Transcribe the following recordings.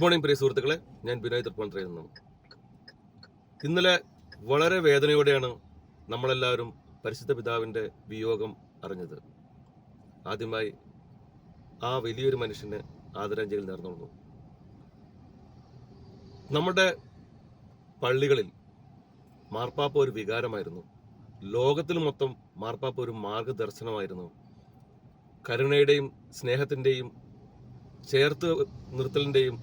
Good morning പ്രിയ സുഹൃത്തുക്കളെ. ഞാൻ ബിനോയ് തൃപ്പൂണിത്തുറയിൽ നിന്നും ഇന്നലെ വളരെ വേദനയോടെയാണ് നമ്മളെല്ലാവരും പരിശുദ്ധ പിതാവിന്റെ വിയോഗം അറിഞ്ഞത്. ആദ്യമായി ആ വലിയൊരു മനുഷ്യന് ആദരാഞ്ജലി നേർന്നുള്ളൂ നമ്മുടെ പള്ളികളിൽ മാർപ്പാപ്പ ഒരു വികാരമായിരുന്നു. ലോകത്തിൽ മൊത്തം മാർപ്പാപ്പ ഒരു മാർഗദർശനമായിരുന്നു. കരുണയുടെയും സ്നേഹത്തിന്റെയും ചേർത്ത് നിർത്തലിന്റെയും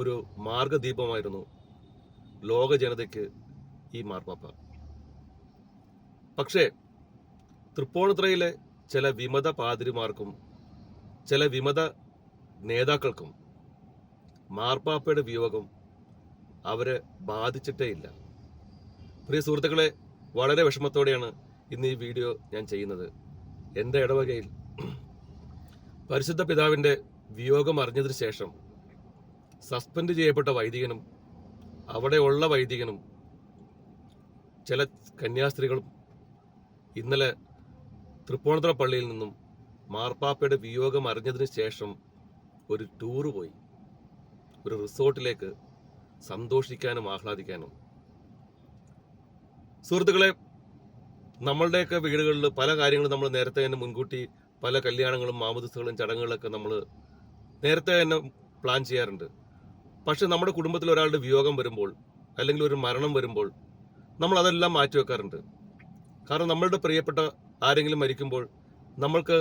ഒരു മാർഗദീപമായിരുന്നു ലോക ജനതയ്ക്ക് ഈ മാർപ്പാപ്പ. പക്ഷേ തൃപ്പൂണിത്തുറയിലെ ചില വിമത പാതിരിമാർക്കും ചില വിമത നേതാക്കൾക്കും മാർപ്പാപ്പയുടെ വിയോഗം അവരെ ബാധിച്ചിട്ടേ ഇല്ല. പ്രിയ സുഹൃത്തുക്കളെ വളരെ വിഷമത്തോടെയാണ് ഇന്ന് ഈ വീഡിയോ ഞാൻ ചെയ്യുന്നത്. എന്റെ ഇടവകയിൽ പരിശുദ്ധ പിതാവിന്റെ വിയോഗം അറിഞ്ഞതിന് ശേഷം സസ്പെൻഡ് ചെയ്യപ്പെട്ട വൈദികനും അവിടെയുള്ള വൈദികനും ചില കന്യാസ്ത്രീകളും ഇന്നലെ തൃപ്പൂണിത്തുറ പള്ളിയിൽ നിന്നും മാർപ്പാപ്പയുടെ വിയോഗം അറിഞ്ഞതിന് ശേഷം ഒരു ടൂറ് പോയി. ഒരു റിസോർട്ടിലേക്ക് സന്തോഷിക്കാനും ആഹ്ലാദിക്കാനും. സുഹൃത്തുക്കളെ നമ്മളുടെയൊക്കെ വീടുകളിൽ പല കാര്യങ്ങളും നമ്മൾ നേരത്തെ തന്നെ മുൻകൂട്ടി പല കല്യാണങ്ങളും മാമദിസുകളും ചടങ്ങുകളൊക്കെ നമ്മൾ നേരത്തെ തന്നെ പ്ലാൻ ചെയ്യാറുണ്ട്. പക്ഷെ നമ്മുടെ കുടുംബത്തിൽ ഒരാളുടെ വിയോഗം വരുമ്പോൾ അല്ലെങ്കിൽ ഒരു മരണം വരുമ്പോൾ നമ്മൾ അതെല്ലാം മാറ്റി വെക്കാറുണ്ട്. കാരണം നമ്മളുടെ പ്രിയപ്പെട്ട ആരെങ്കിലും മരിക്കുമ്പോൾ നമ്മൾക്ക്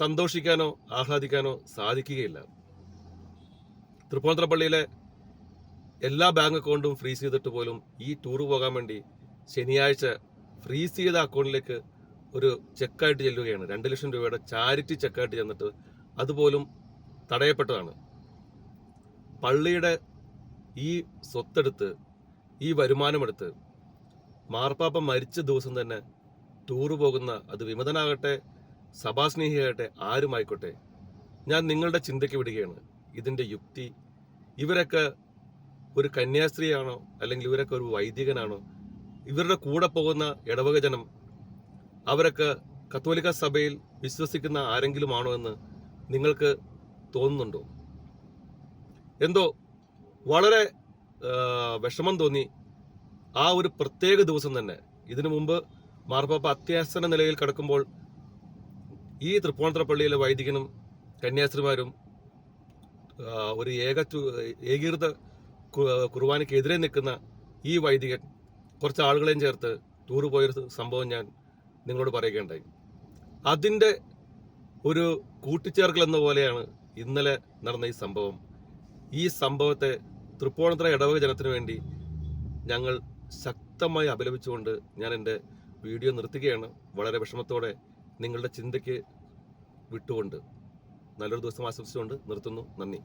സന്തോഷിക്കാനോ ആഹ്ലാദിക്കാനോ സാധിക്കുകയില്ല. തൃപ്പൂണിത്തുറ പള്ളിയിലെ എല്ലാ ബാങ്ക് അക്കൗണ്ടും ഫ്രീസ് ചെയ്തിട്ട് പോലും ഈ ടൂർ പോകാൻ വേണ്ടി ശനിയാഴ്ച ഫ്രീസ് ചെയ്ത അക്കൗണ്ടിലേക്ക് ഒരു ചെക്കായിട്ട് ചെല്ലുകയാണ്. രണ്ട് ലക്ഷം രൂപയുടെ ചാരിറ്റി ചെക്കായിട്ട് ചെന്നിട്ട് അതുപോലും തടയപ്പെട്ടതാണ്. പള്ളിയുടെ ഈ സ്വത്തെടുത്ത് ഈ വരുമാനമെടുത്ത് മാർപ്പാപ്പ മരിച്ച ദിവസം തന്നെ ടൂറ് പോകുന്ന അത് വിമതനാകട്ടെ സഭാസ്നേഹിയാകട്ടെ ആരുമായിക്കോട്ടെ ഞാൻ നിങ്ങളുടെ ചിന്തയ്ക്ക് വിടുകയാണ്. ഇതിന്റെ യുക്തി ഇവരൊക്കെ ഒരു കന്യാസ്ത്രീയാണോ അല്ലെങ്കിൽ ഇവരൊക്കെ ഒരു വൈദികനാണോ ഇവരുടെ കൂടെ പോകുന്ന ഇടവക ജനം അവരൊക്കെ കത്തോലിക്ക സഭയിൽ വിശ്വസിക്കുന്ന ആരെങ്കിലും ആണോ എന്ന് നിങ്ങൾക്ക് തോന്നുന്നുണ്ടോ? എന്തോ വളരെ വിഷമം തോന്നി. ആ ഒരു പ്രത്യേക ദിവസം തന്നെ. ഇതിനു മുമ്പ് മാർപ്പാപ്പ അത്യാസന നിലയിൽ കിടക്കുമ്പോൾ ഈ തൃപ്പൂണിത്തുറ പള്ളിയിലെ വൈദികനും കന്യാസ്ത്രീമാരും ഒരു ഏക ഏകീകൃത കുർബാനയ്ക്കെതിരെ നിൽക്കുന്ന ഈ വൈദികൻ കുറച്ച് ആളുകളെയും ചേർത്ത് ടൂർ പോയൊരു സംഭവം ഞാൻ നിങ്ങളോട് പറയുകയുണ്ടായി. അതിന്റെ ഒരു കൂട്ടിച്ചേർക്കൽ എന്ന പോലെയാണ് ഇന്നലെ നടന്ന ഈ സംഭവം. ഈ സംഭവത്തെ തൃപ്പൂണിത്തുറ ഇടവക ജനത്തിനു വേണ്ടി ഞങ്ങൾ ശക്തമായി അപലപിച്ചുകൊണ്ട് ഞാൻ എന്റെ വീഡിയോ നിർത്തുകയാണ്. വളരെ വിഷമത്തോടെ നിങ്ങളുടെ ചിന്തയ്ക്ക് വിട്ടുകൊണ്ട് നല്ലൊരു ദിവസം ആശംസിച്ചുകൊണ്ട് നിർത്തുന്നു. നന്ദി.